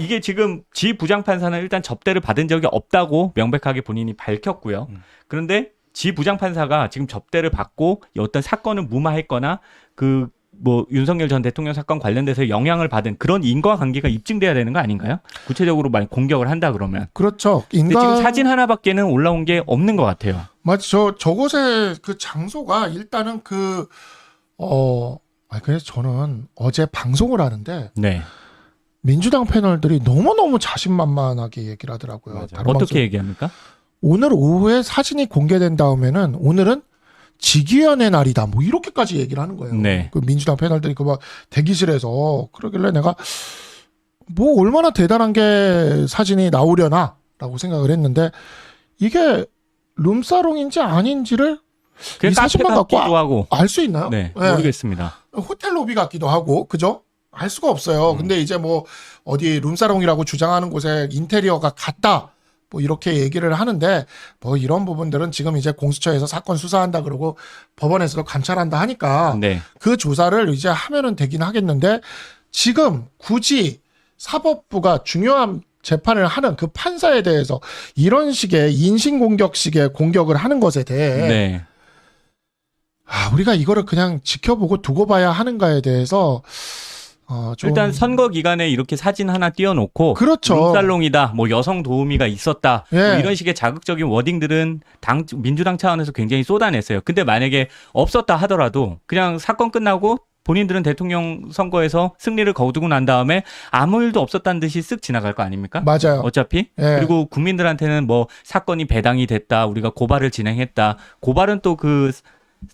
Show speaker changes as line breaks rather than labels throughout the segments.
이게 지금 지 부장판사는 일단 접대를 받은 적이 없다고 명백하게 본인이 밝혔고요.
음.
그런데 지 부장판사가 지금 접대를 받고 어떤 사건을 무마했거나 그 뭐 윤석열 전 대통령 사건 관련돼서 영향을 받은 그런 인과 관계가 입증돼야 되는 거 아닌가요? 구체적으로 만약 공격을 한다 그러면.
그렇죠.
근데
인간
지금 사진 하나밖에는 올라온 게 없는 것 같아요.
맞죠. 저 저곳의 그 장소가 일단은 그 어. 아 그래서 저는 어제 방송을 하는데
네.
민주당 패널들이 너무 너무 자신만만하게 얘기를 하더라고요.
어떻게 얘기합니까?
오늘 오후에 사진이 공개된 다음에는 오늘은 직위원의 날이다. 뭐 이렇게까지 얘기를 하는 거예요.
네.
그 민주당 패널들이 그 막 대기실에서 그러길래 내가 뭐 얼마나 대단한 게 사진이 나오려나라고 생각을 했는데 이게 룸사롱인지 아닌지를 이 사진만 갖고
같기도 하고.
알수 있나요?
네,
네.
모르겠습니다.
호텔 로비 같기도 하고 그죠? 알 수가 없어요. 근데 이제 뭐 어디 룸사롱이라고 주장하는 곳에 인테리어가 같다. 뭐 이렇게 얘기를 하는데 뭐 이런 부분들은 지금 이제 공수처에서 사건 수사한다 그러고 법원에서도 감찰한다 하니까
네.
그 조사를 이제 하면은 되긴 하겠는데 지금 굳이 사법부가 중요한 재판을 하는 그 판사에 대해서 이런 식의 인신공격식의 공격을 하는 것에 대해
네.
아, 우리가 이거를 그냥 지켜보고 두고 봐야 하는가에 대해서 어, 좀
일단 선거 기간에 이렇게 사진 하나 띄워놓고
그렇죠.
룸살롱이다, 뭐 여성 도우미가 있었다, 뭐
예.
이런 식의 자극적인 워딩들은 당 민주당 차원에서 굉장히 쏟아냈어요. 근데 만약에 없었다 하더라도 그냥 사건 끝나고 본인들은 대통령 선거에서 승리를 거두고 난 다음에 아무 일도 없었다는 듯이 쓱 지나갈 거 아닙니까?
맞아요.
어차피
예.
그리고 국민들한테는 뭐 사건이 배당이 됐다 우리가 고발을 진행했다 고발은 또그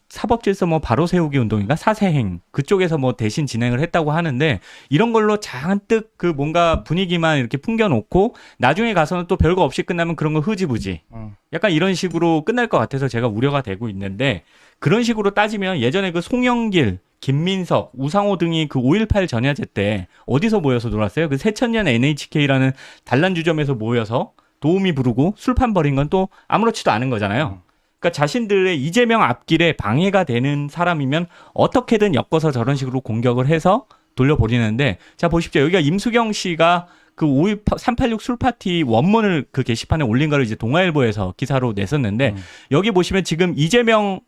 사법 질서 뭐 바로 세우기 운동인가 사세행 그쪽에서 뭐 대신 진행을 했다고 하는데 이런 걸로 잔뜩 그 뭔가 분위기만 이렇게 풍겨놓고 나중에 가서는 또 별거 없이 끝나면 그런 거 흐지부지
음.
약간 이런 식으로 끝날 것 같아서 제가 우려가 되고 있는데 그런 식으로 따지면 예전에 그 송영길 김민석, 우상호 등이 그 5.18 전야제 때 어디서 모여서 놀았어요? 그 새천년 NHK라는 단란주점에서 모여서 도우미 부르고 술판 벌인 건 또 아무렇지도 않은 거잖아요. 그러니까 자신들의 이재명 앞길에 방해가 되는 사람이면 어떻게든 엮어서 저런 식으로 공격을 해서 돌려버리는데 자 보십시오. 여기가 임수경 씨가 그5.18 386 술파티 원문을 그 게시판에 올린 거를 이제 동아일보에서 기사로 냈었는데
음.
여기 보시면 지금 이재명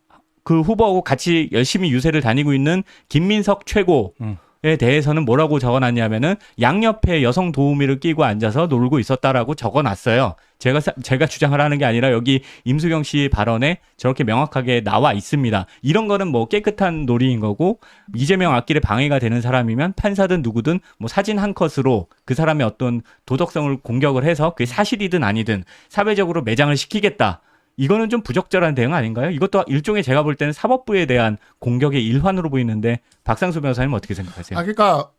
그 후보하고 같이 열심히 유세를 다니고 있는 김민석 최고
음.
에 대해서는 뭐라고 적어놨냐면은 양옆에 여성 도우미를 끼고 앉아서 놀고 있었다라고 적어놨어요. 제가 사- 제가 주장을 하는 게 아니라 여기 임수경 씨 발언에 저렇게 명확하게 나와 있습니다. 이런 거는 뭐 깨끗한 놀이인 거고 이재명 앞길에 방해가 되는 사람이면 판사든 누구든 뭐 사진 한 컷으로 그 사람의 어떤 도덕성을 공격을 해서 그게 사실이든 아니든 사회적으로 매장을 시키겠다. 이거는 좀 부적절한 대응 아닌가요? 이것도 일종의 제가 볼 때는 사법부에 대한 공격의 일환으로 보이는데 박상수 변호사님 어떻게 생각하세요?
아 그러니까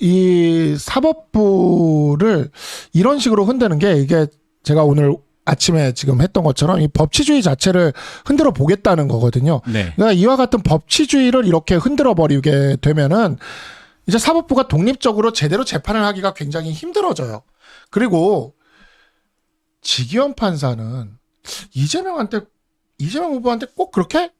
이 사법부를 이런 식으로 흔드는 게 이게 제가 오늘 아침에 지금 했던 것처럼 이 법치주의 자체를 흔들어 보겠다는 거거든요.
네.
그러니까 이와 같은 법치주의를 이렇게 흔들어 버리게 되면은 이제 사법부가 독립적으로 제대로 재판을 하기가 굉장히 힘들어져요. 그리고 지기현 판사는 이재명한테 이재명 후보한테 꼭 그렇게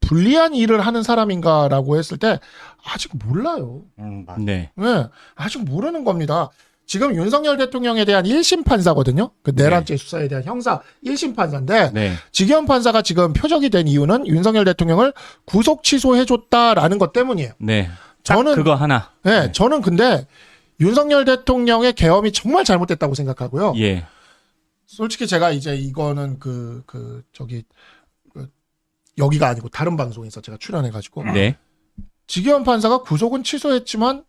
불리한 일을 하는 사람인가라고 했을 때 아직 몰라요.
음, 맞-
네.
네, 아직 모르는 겁니다. 지금 윤석열 대통령에 대한 1심 판사거든요. 그 내란죄 수사에 대한 형사 1심 판사인데
네.
지기현 판사가 지금 표적이 된 이유는 윤석열 대통령을 구속 취소해 줬다라는 것 때문이에요.
네. 딱
저는
그거 하나.
네, 저는 근데 윤석열 대통령의 계엄이 정말 잘못됐다고 생각하고요.
예.
솔직히 제가 이제 이거는 그, 그, 저기, 그 여기가 아니고 다른 방송에서 제가 출연해가지고.
네.
지기현 판사가 구속은 취소했지만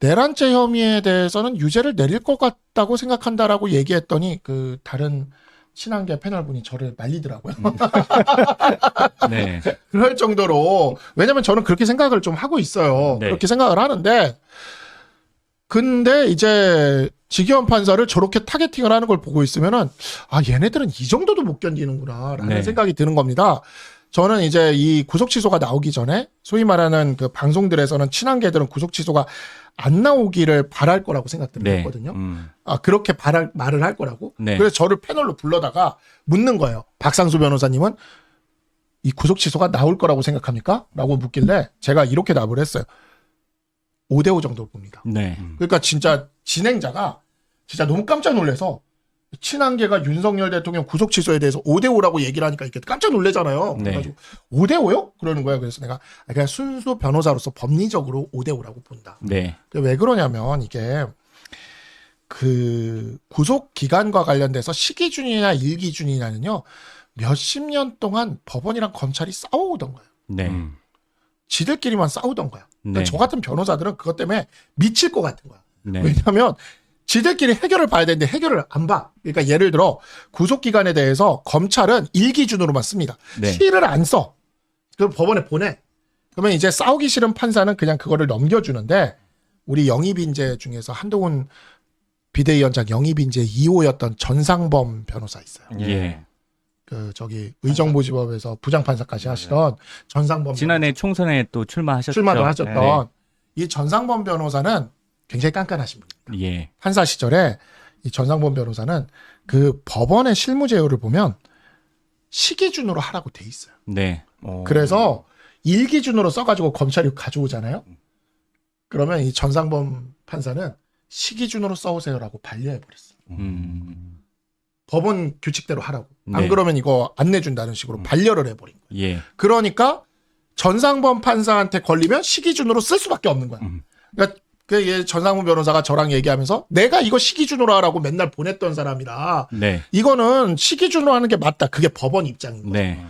내란죄 혐의에 대해서는 유죄를 내릴 것 같다고 생각한다라고 얘기했더니 그 다른 친한계 패널분이 저를 말리더라고요.
네.
그럴 정도로 왜냐면 저는 그렇게 생각을 좀 하고 있어요.
네.
그렇게 생각을 하는데 근데 이제 지기현 판사를 저렇게 타겟팅을 하는 걸 보고 있으면은 아 얘네들은 이 정도도 못 견디는구나라는
네.
생각이 드는 겁니다. 저는 이제 이 구속 취소가 나오기 전에 소위 말하는 그 방송들에서는 친한계들은 구속 취소가 안 나오기를 바랄 거라고 생각들을
네.
했거든요.
음.
아 그렇게 바랄 말을 할 거라고.
네.
그래서 저를 패널로 불러다가 묻는 거예요. 박상수 변호사님은 이 구속 취소가 나올 거라고 생각합니까? 라고 묻길래 제가 이렇게 답을 했어요. 5대5 정도 봅니다.
네.
그러니까 진짜 진행자가 진짜 너무 깜짝 놀라서 친한계가 윤석열 대통령 구속 취소에 대해서 5대5라고 얘기를 하니까 이렇게 깜짝 놀래잖아요.
네.
그래가지고 5대5요? 그러는 거야. 그래서 내가 그냥 순수 변호사로서 법리적으로 5대5라고 본다.
네.
왜 그러냐면 이게 그 구속 기간과 관련돼서 시기준이나 일기준이냐는요 몇십 년 동안 법원이랑 검찰이 싸워오던 거예요.
네.
음.
지들끼리만 싸우던 거야. 그러니까
네.
저 같은 변호사들은 그것 때문에 미칠 것 같은 거야.
네.
왜냐하면 지들끼리 해결을 봐야 되는데 해결을 안 봐. 그러니까 예를 들어 구속 기간에 대해서 검찰은 일기준으로만 씁니다.
네.
시를 안 써. 그럼 법원에 보내. 그러면 이제 싸우기 싫은 판사는 그냥 그거를 넘겨주는데 우리 영입인재 중에서 한동훈 비대위원장 영입인재 2호였던 전상범 변호사 있어요.
예.
그 저기 의정부지법에서 부장 판사까지 하시던 전상범
지난해 총선에 또 출마하셨죠.
출마도 하셨던
네.
이 전상범 변호사는 굉장히 깐깐하신 분.
예.
판사 시절에 이 전상범 변호사는 그 법원의 실무 제도를 보면 시기준으로 하라고 돼 있어요.
네.
어.
그래서 일기준으로 써가지고 검찰이 가져오잖아요. 그러면 이 전상범 판사는 시기준으로 써오세요라고 반려해 버렸어. 요
음.
법원 규칙대로 하라고. 안
네.
그러면 이거 안 내준다는 식으로 반려를 해버린 거예요.
예.
그러니까 전상범 판사한테 걸리면 시기준으로 쓸 수밖에 없는 거야.
음.
그러니까 그 예, 전상범 변호사가 저랑 얘기하면서 내가 이거 시기준으로 하라고 맨날 보냈던 사람이라
네.
이거는 시기준으로 하는 게 맞다. 그게 법원 입장인 거예요.
네.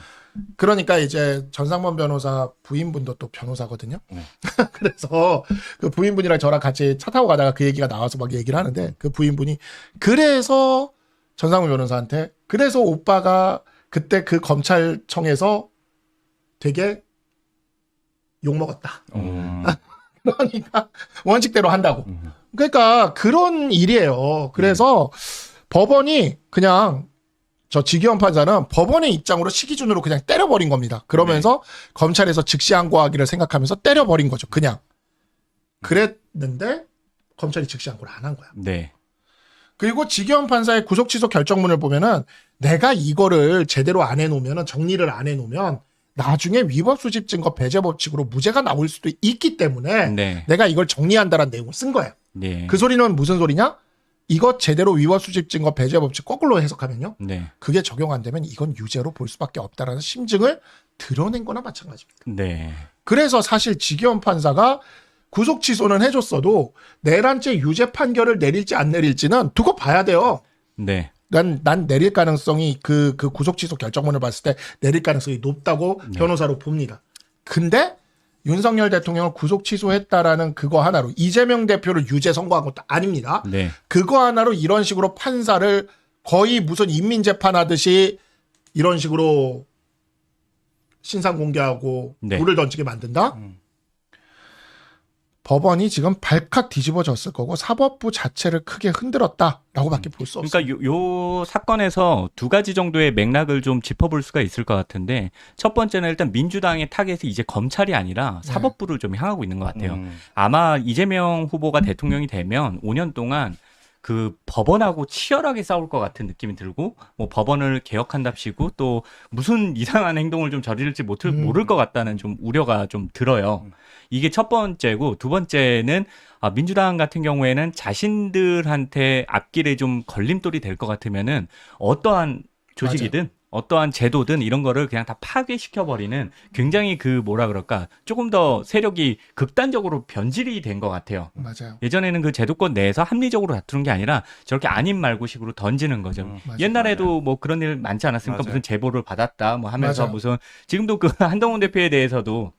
그러니까 이제 전상범 변호사 부인분도 또 변호사거든요.
네.
그래서 그 부인분이랑 저랑 같이 차 타고 가다가 그 얘기가 나와서 막 얘기를 하는데 그 부인분이 그래서 전상범 변호사한테 그래서 오빠가 그때 그 검찰청에서 되게 욕 먹었다.
음.
그러니까 원칙대로 한다고.
음.
그러니까 그런 일이에요. 그래서 법원이 그냥 저 지기현 판사는 법원의 입장으로 시기준으로 그냥 때려버린 겁니다. 그러면서 검찰에서 즉시 항고하기를 생각하면서 때려버린 거죠. 그냥. 그랬는데 검찰이 즉시 항고를 안 한 거야.
네.
그리고 지기현 판사의 구속 취소 결정문을 보면은 내가 이거를 제대로 안 해놓으면은 정리를 안 해놓으면 나중에 위법 수집 증거 배제 법칙으로 무죄가 나올 수도 있기 때문에
네.
내가 이걸 정리한다라는 내용을 쓴 거예요.
네.
그 소리는 무슨 소리냐? 이거 제대로 위법 수집 증거 배제 법칙 거꾸로 해석하면요.
네.
그게 적용 안 되면 이건 유죄로 볼 수밖에 없다라는 심증을 드러낸 거나 마찬가지입니다.
네.
그래서 사실 지기현 판사가 구속 취소는 해줬어도 내란죄 유죄 판결을 내릴지 안 내릴지는 두고 봐야 돼요.
네.
난, 난 내릴 가능성이 그, 그 구속 취소 결정문을 봤을 때 내릴 가능성이 높다고
네.
변호사로 봅니다. 근데 윤석열 대통령을 구속 취소했다라는 그거 하나로 이재명 대표를 유죄 선고한 것도 아닙니다.
네.
그거 하나로 이런 식으로 판사를 거의 무슨 인민 재판 하듯이 이런 식으로 신상 공개하고
네.
불을 던지게 만든다?
음.
법원이 지금 발칵 뒤집어졌을 거고 사법부 자체를 크게 흔들었다라고밖에 볼 수 없어요.
그러니까 요, 요 사건에서 두 가지 정도의 맥락을 좀 짚어볼 수가 있을 것 같은데 첫 번째는 일단 민주당의 타겟이 이제 검찰이 아니라
네.
사법부를 좀 향하고 있는 것 같아요.
음.
아마 이재명 후보가 대통령이 되면 5년 동안 그 법원하고 치열하게 싸울 것 같은 느낌이 들고 뭐 법원을 개혁한답시고 또 무슨 이상한 행동을 좀 저지를지 못,
음.
모를 것 같다는 좀 우려가 좀 들어요.
음.
이게 첫 번째고 두 번째는 아, 민주당 같은 경우에는 자신들한테 앞길에 좀 걸림돌이 될 것 같으면은 어떠한 조직이든 어떠한 제도든 이런 거를 그냥 다 파괴시켜 버리는 굉장히 그 뭐라 그럴까 조금 더 세력이 극단적으로 변질이 된 것 같아요.
맞아요.
예전에는 그 제도권 내에서 합리적으로 다투는 게 아니라 저렇게 아닌 말고식으로 던지는 거죠.
음.
맞아요.
옛날에도 뭐 그런 일 많지 않았습니까?
맞아요.
무슨 제보를 받았다 뭐 하면서
맞아요.
무슨 지금도 그 한동훈 대표에 대해서도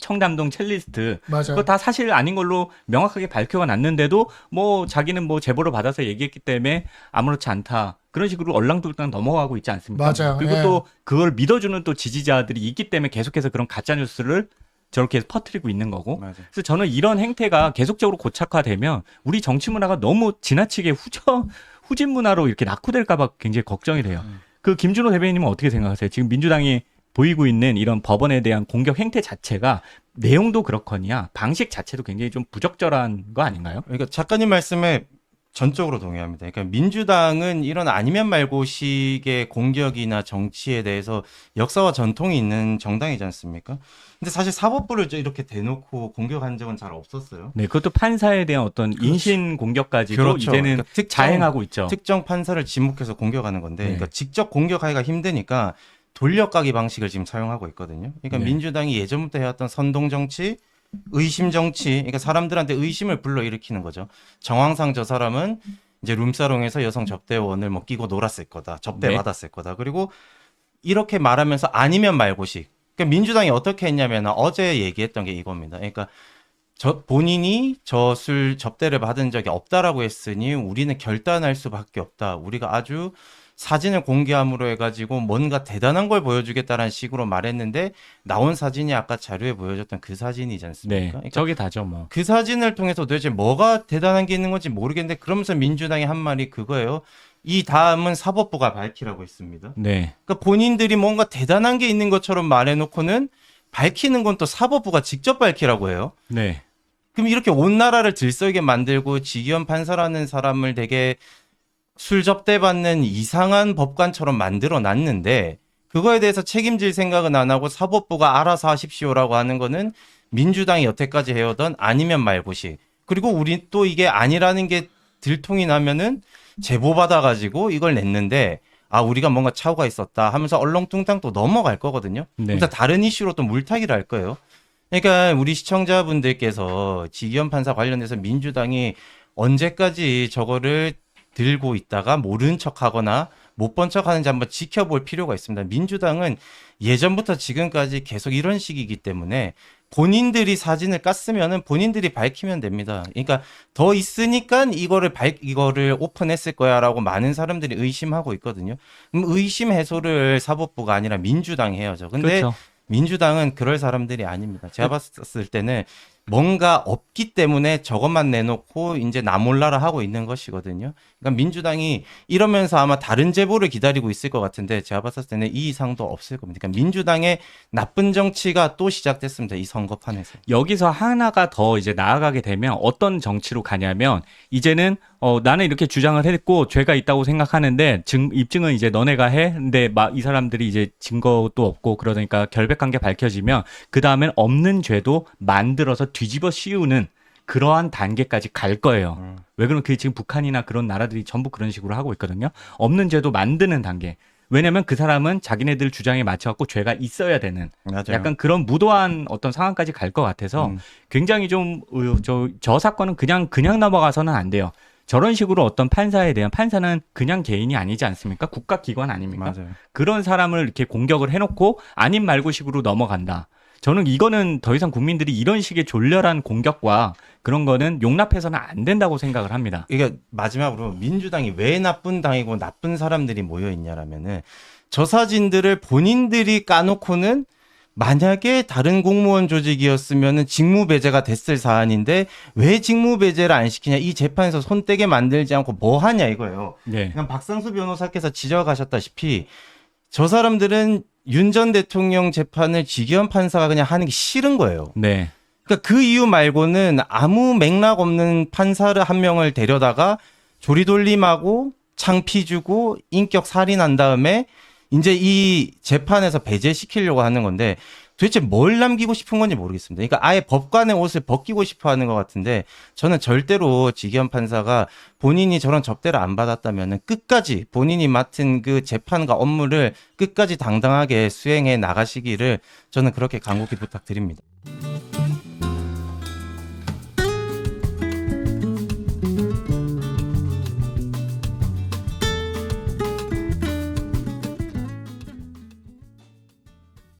청담동 첼리스트
맞아요.
그거 다 사실 아닌 걸로 명확하게 밝혀가 났는데도 뭐 자기는 뭐 제보를 받아서 얘기했기 때문에 아무렇지 않다. 그런 식으로 얼랑뚱땅 넘어가고 있지 않습니까?
맞아요.
그리고
예.
또 그걸 믿어주는 또 지지자들이 있기 때문에 계속해서 그런 가짜 뉴스를 저렇게 퍼뜨리고 있는 거고.
맞아.
그래서 저는 이런 행태가 계속적으로 고착화되면 우리 정치 문화가 너무 지나치게 후져 후진 문화로 이렇게 낙후될까봐 굉장히 걱정이 돼요.
음.
그 김준호 대변인님은 어떻게 생각하세요? 지금 민주당이 보이고 있는 이런 법원에 대한 공격 행태 자체가 내용도 그렇거니와 방식 자체도 굉장히 좀 부적절한 거 아닌가요?
그러니까 작가님 말씀에 전적으로 동의합니다. 그러니까 민주당은 이런 아니면 말고식의 공격이나 정치에 대해서 역사와 전통이 있는 정당이지 않습니까? 근데 사실 사법부를 이렇게 대놓고 공격한 적은 잘 없었어요.
네, 그것도 판사에 대한 어떤
그렇죠.
인신 공격까지도
그렇죠.
이제는
그러니까 특정-
자행하고 있죠.
특정 판사를 지목해서 공격하는 건데,
네.
그러니까 직접 공격하기가 힘드니까 돌려가기 방식을 지금 사용하고 있거든요. 그러니까
네.
민주당이 예전부터 해왔던 선동 정치, 의심 정치, 그러니까 사람들한테 의심을 불러일으키는 거죠. 정황상 저 사람은 이제 룸사롱에서 여성 접대원을 뭐 끼고 놀았을 거다, 접대
네.
받았을 거다. 그리고 이렇게 말하면서 아니면 말고식. 그러니까 민주당이 어떻게 했냐면 어제 얘기했던 게 이겁니다. 그러니까 저 본인이 저술 접대를 받은 적이 없다라고 했으니 우리는 결단할 수밖에 없다. 우리가 아주 사진을 공개함으로 해가지고 뭔가 대단한 걸 보여주겠다라는 식으로 말했는데 나온 사진이 아까 자료에 보여줬던 그 사진이지 않습니까?
네,
그러니까
저게 다죠, 뭐.
그 사진을 통해서 도대체 뭐가 대단한 게 있는 건지 모르겠는데 그러면서 민주당이 한 말이 그거예요. 이 다음은 사법부가 밝히라고 했습니다.
네,
그러니까 본인들이 뭔가 대단한 게 있는 것처럼 말해놓고는 밝히는 건 또 사법부가 직접 밝히라고 해요.
네,
그럼 이렇게 온 나라를 들썩이게 만들고 지기현 판사라는 사람을 되게 술 접대받는 이상한 법관처럼 만들어 놨는데 그거에 대해서 책임질 생각은 안 하고 사법부가 알아서 하십시오라고 하는 거는 민주당이 여태까지 해오던 아니면 말고식 그리고 우리 또 이게 아니라는 게 들통이 나면은 제보 받아가지고 이걸 냈는데 아 우리가 뭔가 착오가 있었다 하면서 얼렁뚱땅 또 넘어갈 거거든요.
네.
그래서 다른 이슈로 또 물타기를 할 거예요. 그러니까 우리 시청자분들께서 지기현 판사 관련해서 민주당이 언제까지 저거를 들고 있다가 모른 척하거나 못 본 척하는지 한번 지켜볼 필요가 있습니다. 민주당은 예전부터 지금까지 계속 이런 식이기 때문에 본인들이 사진을 깠으면은 본인들이 밝히면 됩니다. 그러니까 더 있으니까 이거를 밝 이거를 오픈했을 거야라고 많은 사람들이 의심하고 있거든요. 그럼 의심 해소를 사법부가 아니라 민주당이 해야죠. 근데
그렇죠.
민주당은 그럴 사람들이 아닙니다. 제가 봤을 때는 뭔가 없기 때문에 저것만 내놓고 이제 나 몰라라 하고 있는 것이거든요. 그러니까 민주당이 이러면서 아마 다른 제보를 기다리고 있을 것 같은데 제가 봤을 때는 이 이상도 없을 겁니다. 그러니까 민주당의 나쁜 정치가 또 시작됐습니다. 이 선거판에서.
여기서 하나가 더 이제 나아가게 되면 어떤 정치로 가냐면 이제는 어 나는 이렇게 주장을 했고 죄가 있다고 생각하는데 증 입증은 이제 너네가 해. 근데 막 이 사람들이 이제 증거도 없고 그러니까 결백 관계 밝혀지면 그 다음엔 없는 죄도 만들어서 뒤집어 씌우는 그러한 단계까지 갈 거예요.
음.
왜 그러면 그게 지금 북한이나 그런 나라들이 전부 그런 식으로 하고 있거든요. 없는 죄도 만드는 단계. 왜냐면 그 사람은 자기네들 주장에 맞춰갖고 죄가 있어야 되는
맞아요.
약간 그런 무도한 어떤 상황까지 갈 것 같아서
음. 굉장히
굉장히 좀저저 사건은 그냥 그냥 넘어가서는 안 돼요. 저런 식으로 어떤 판사에 대한 판사는 그냥 개인이 아니지 않습니까? 국가 기관 아닙니까?
맞아요.
그런 사람을 이렇게 공격을 해놓고 아닌 말고식으로 넘어간다. 저는 이거는 더 이상 국민들이 이런 식의 졸렬한 공격과 그런 거는 용납해서는 안 된다고 생각을 합니다.
이게 마지막으로 민주당이 왜 나쁜 당이고 나쁜 사람들이 모여 있냐라면은 저 사진들을 본인들이 까놓고는 만약에 다른 공무원 조직이었으면은 직무 배제가 됐을 사안인데 왜 직무 배제를 안 시키냐 이 재판에서 손 떼게 만들지 않고 뭐 하냐 이거예요.
네.
그냥 박상수 변호사께서 지적하셨다시피 저 사람들은 윤 전 대통령 재판을 지기현 판사가 그냥 하는 게 싫은 거예요.
네.
그러니까 그 이유 말고는 아무 맥락 없는 판사를 한 명을 데려다가 조리돌림하고 창피 주고 인격 살인한 다음에 이제 이 재판에서 배제시키려고 하는 건데 도대체 뭘 남기고 싶은 건지 모르겠습니다. 그러니까 아예 법관의 옷을 벗기고 싶어 하는 것 같은데 저는 절대로 지기현 판사가 본인이 저런 접대를 안 받았다면 끝까지 본인이 맡은 그 재판과 업무를 끝까지 당당하게 수행해 나가시기를 저는 그렇게 간곡히 부탁드립니다.